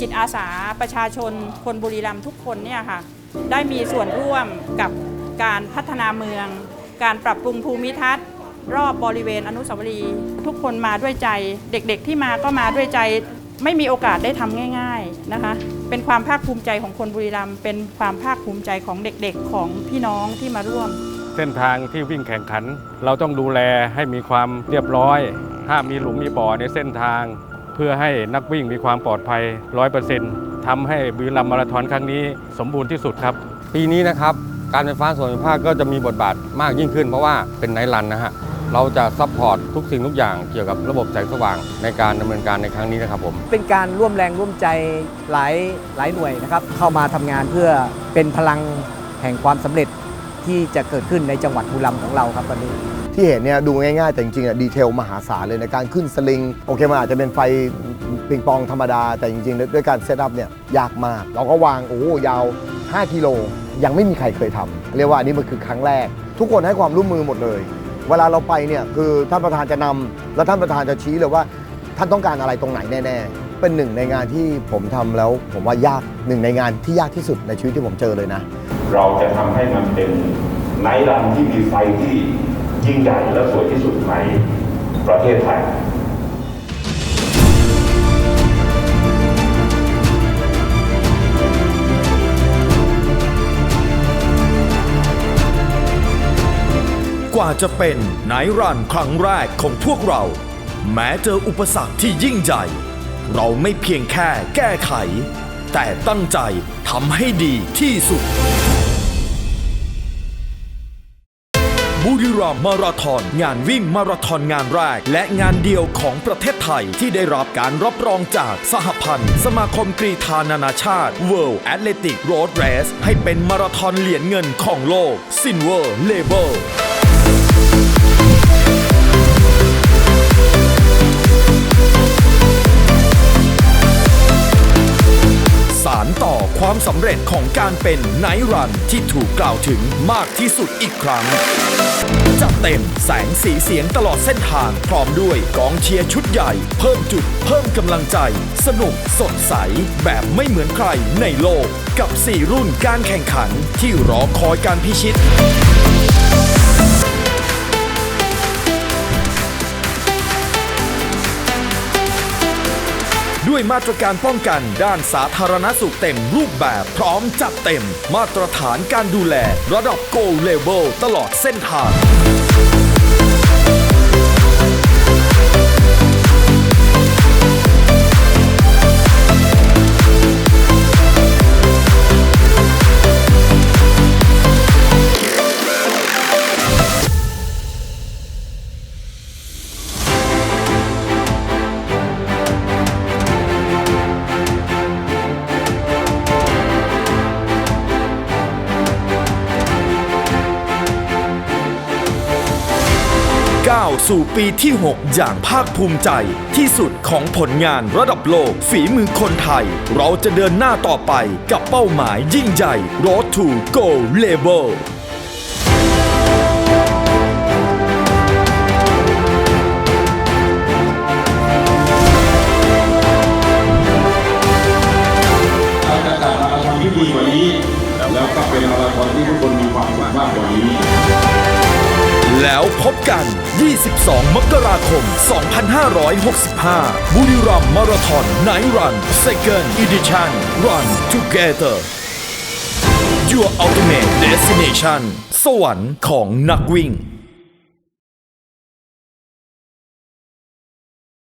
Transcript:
จิตอาสาประชาชนคนบุรีรัมย์ทุกคนเนี่ยค่ะได้มีส่วนร่วมกับการพัฒนาเมือง การปรับปรุงภูมิทัศน์ รอบบริเวณอนุสาวรีย์ทุกคนมาด้วยใจ เด็กๆที่มาก็มาด้วยใจไม่มีโอกาสได้ทำง่าย ๆนะคะ เป็นความภาคภูมิใจของคนบุรีรัมย์เป็นความภาคภูมิใจของเด็กๆของพี่น้องที่มาร่วม เส้นทางที่วิ่งแข่งขัน เราต้องดูแลให้มีความเรียบร้อยห้ามีหลุมมีบ่อในเส้นทาง เพื่อให้นักวิ่งมีความปลอดภัย 100%ทำให้บุรีรัมย์มาราธอนครั้งนี้สมบูรณ์ที่สุดครับ ปีนี้นะครับการไฟฟ้าส่วนภูมิภาคก็จะมีบทบาทมากยิ่งขึ้น เพราะว่าเป็นไนท์รันนะฮะเราจะซัพพอร์ตทุกสิ่งทุกอย่างเกี่ยวกับระบบแสงสว่างในการดำเนินการในครั้งนี้นะครับผม เป็นการร่วมแรงร่วมใจหลายหลายหน่วยนะครับ เข้ามาทำงานเพื่อเป็นพลังแห่งความสำเร็จที่จะเกิดขึ้นในจังหวัดบุรีรัมย์ของเราครับวันนี้ ที่เห็นเนี่ยดูง่ายๆ แต่จริงๆอะดีเทลมหาศาลเลยในการขึ้นสลิง โอเค มันอาจจะเป็นไฟปิงปองธรรมดา แต่จริงๆ ด้วยการเซตอัพเนี่ยยากมาก เราก็วางโอ้ยาว 5 กิโล ยังไม่มีใครเคยทำเรียกว่าอันนี้มันคือครั้งแรก ทุกคนให้ความร่วมมือหมดเลย เวลาเราไปเนี่ยคือท่านประธานจะนำแล้วท่านประธานจะชี้เลยว่า ท่านต้องการอะไรตรงไหนแน่ๆ เป็นหนึ่งในงานที่ผมทำแล้ว ผมว่ายากหนึ่งในงานที่ยากที่สุดในชีวิตที่ผมเจอเลยนะ เราจะทำให้มันเป็นไนท์รันที่มีไฟที่ ยิ่งใหญ่และสวยที่สุดในประเทศไทยกว่าจะเป็นไนรันครั้งแรกของพวกเรา แม้เจออุปสรรคที่ยิ่งใหญ่ เราไม่เพียงแค่แก้ไข แต่ตั้งใจทำให้ดีที่สุด บุรีรัมย์มาราธอน งานวิ่งมาราธอนงานแรก และงานเดียวของประเทศไทยที่ได้รับการรับรองจากสหพันธ์ สมาคมกรีฑานานาชาติ World Athletic Road Race ให้เป็นมาราธอนเหรียญเงินของโลก Silver Label ความสำเร็จของการเป็นไนท์รันที่ถูกกล่าวถึงมากที่สุดอีกครั้ง จัดเต็มแสงสีเสียงตลอดเส้นทาง พร้อมด้วยกองเชียร์ชุดใหญ่ เพิ่มจุด เพิ่มกำลังใจ สนุกสดใส แบบไม่เหมือนใครในโลก กับ 4 รุ่นการแข่งขันที่รอคอยการพิชิต ด้วยมาตรการป้องกันด้านสาธารณสุขเต็มรูปแบบพร้อมจัดเต็ม มาตรฐานการดูแลระดับ Gold Level ตลอดเส้นทาง ก้าวสู่ปีที่ 6 อย่างภาคภูมิใจ ที่สุดของผลงานระดับโลก ฝีมือคนไทย เราจะเดินหน้าต่อไปกับเป้าหมายยิ่งใหญ่ Road to Go Level เราจะจัดมาราธอนที่ดีกว่านี้แล้วก็เป็นมาราธอนที่ทุกคนมีความสุขมากกว่านี้ แล้วพบกัน 22 มกราคม 2565 บุรีรัมย์มาราธอนไนท์รัน Second Edition Run Together Your Ultimate Destination สวรรค์ของนักวิ่ง